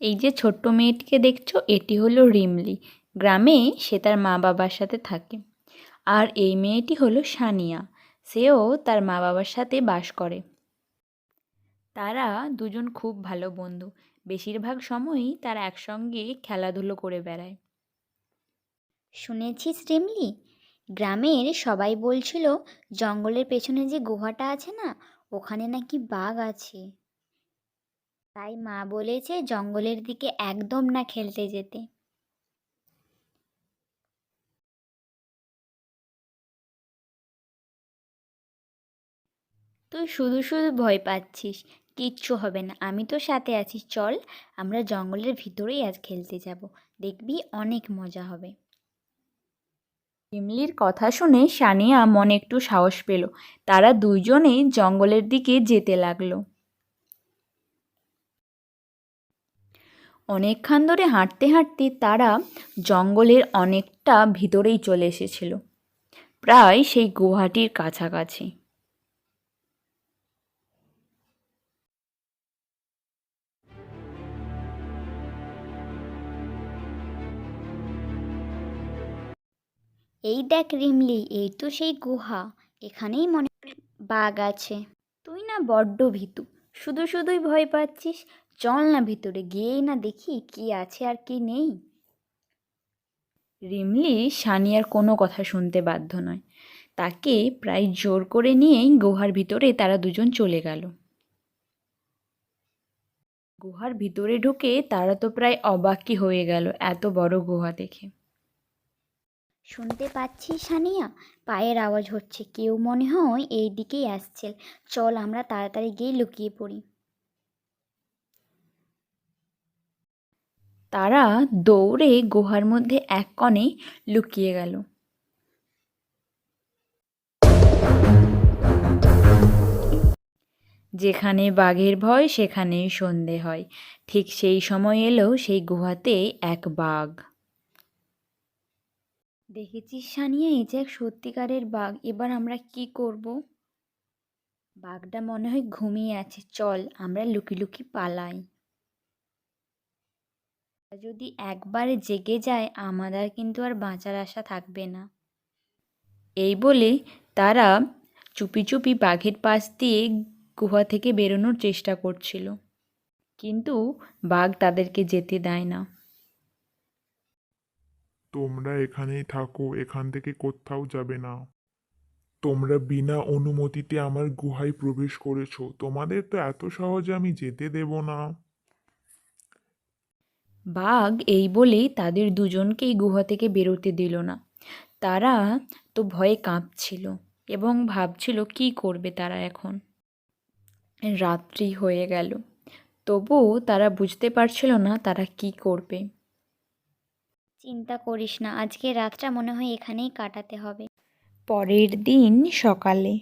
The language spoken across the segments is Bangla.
এই যে ছোট্ট মেয়েটিকে দেখছ, এটি হলো রিমলি। গ্রামে সে তার মা বাবার সাথে থাকে। আর এই মেয়েটি হলো সানিয়া। সেও তার মা বাবার সাথে বাস করে। তারা দুজন খুব ভালো বন্ধু। বেশিরভাগ সময়ই তারা একসঙ্গে খেলাধুলো করে বেড়ায়। শুনেছিস রিমলি? গ্রামের সবাই বলছিল, জঙ্গলের পেছনে যে গুহাটা আছে না, ওখানে নাকি বাঘ আছে। তাই মা বলেছে জঙ্গলের দিকে একদম না খেলতে যেতে। তুই শুধু শুধু ভয় পাচ্ছিস, কিচ্ছু হবে না। আমি তো সাথে আছি, চল আমরা জঙ্গলের ভিতরেই আজ খেলতে যাব। দেখবি অনেক মজা হবে। ইমলির কথা শুনে সানিয়া মনে একটু সাহস পেল। তারা দুইজনে জঙ্গলের দিকে যেতে লাগল। অনেকক্ষণ ধরে হাঁটতে হাঁটতে তারা জঙ্গলের অনেকটা ভিতরেই চলে এসেছিল। প্রায় সেই গুহাটির কাছাকাছি। এই দেখ রিমলি, এই তো সেই গুহা। এখানেই মনে বাঘ আছে। তুই না বড্ড ভীতু। শুধু শুধুই ভয় পাচ্ছিস। চল না ভিতরে গিয়েই না দেখি কি আছে আর কি নেই। রিমলি সানিয়ার কোনো কথা শুনতে বাধ্য নয়। তাকে প্রায় জোর করে নিয়েই গুহার ভিতরে তারা দুজন চলে গেল। গুহার ভিতরে ঢুকে তারা তো প্রায় অবাকই হয়ে গেল এত বড় গুহা দেখে। শুনতে পাচ্ছিস সানিয়া? পায়ের আওয়াজ হচ্ছে কেউ মনে হয় এই দিকেই আসছে। চল আমরা তাড়াতাড়ি গিয়ে লুকিয়ে পড়ি। তারা দৌড়ে গুহার মধ্যে এক কণে লুকিয়ে গেল। যেখানে বাঘের ভয় সেখানেই সন্ধে হয়। ঠিক সেই সময় এলো সেই গুহাতে এক বাঘ। দেখেছিস সানিয়া, এই যে এক সত্যিকারের বাঘ, এবার আমরা কি করব? বাঘটা মনে হয় ঘুমিয়ে আছে, চল আমরা লুকি লুকি পালাই। যদি একবারে জেগে যায় আমাদের কিন্তু আর বাঁচার আশা থাকবে না। এই বলে তারা চুপি চুপি বাঘের পাশ দিয়ে গুহা থেকে বেরোনোর চেষ্টা করছিল। কিন্তু বাঘ তাদেরকে যেতে দেয় না। তোমরা এখানেই থাকো, এখান থেকে কোথাও যাবে না। তোমরা বিনা অনুমতিতে আমার গুহায় প্রবেশ করেছ। তোমাদের তো এত সহজে আমি যেতে দেব না। বাঘ এই বলেই তাদের দুজনকেই গুহা থেকে বেরোতে দিল না। তারা তো ভয়ে কাঁপছিল এবং ভাবছিল কি করবে তারা এখন? রাত্রি হয়ে গেল। তবুও তারা বুঝতে পারছিল না তারা কি করবে। চিন্তা করিস না আজকে রাতটা মনে হয় এখানেই কাটাতে হবে। পরের দিন সকালে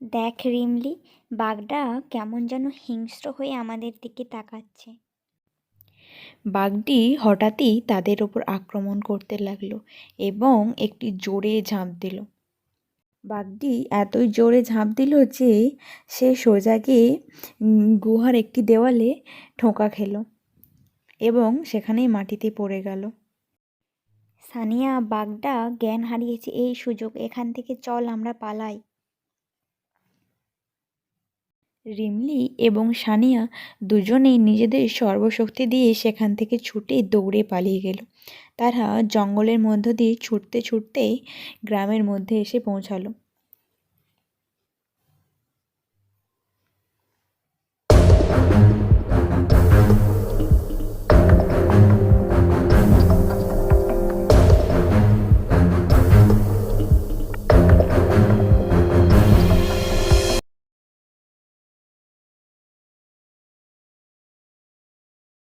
দেখ রিমলি বাঘটা কেমন যেন হিংস্র হয়ে আমাদের দিকে তাকাচ্ছে। বাঘটি হঠাৎই তাদের ওপর আক্রমণ করতে লাগল এবং একটি জোরে ঝাঁপ দিল। বাঘটি এতই জোরে ঝাঁপ দিল যে সে সোজা গিয়ে গুহার একটি দেওয়ালে ঠোঁকা খেল এবং সেখানেই মাটিতে পড়ে গেল। সানিয়া বাঘটা জ্ঞান হারিয়েছে এই সুযোগ, এখান থেকে চল আমরা পালাই। রিমলি এবং সানিয়া দুজনেই নিজেদের সর্বশক্তি দিয়ে সেখান থেকে ছুটে দৌড়ে পালিয়ে গেল। তারা জঙ্গলের মধ্য দিয়ে ছুটতে ছুটতে গ্রামের মধ্যে এসে পৌঁছালো।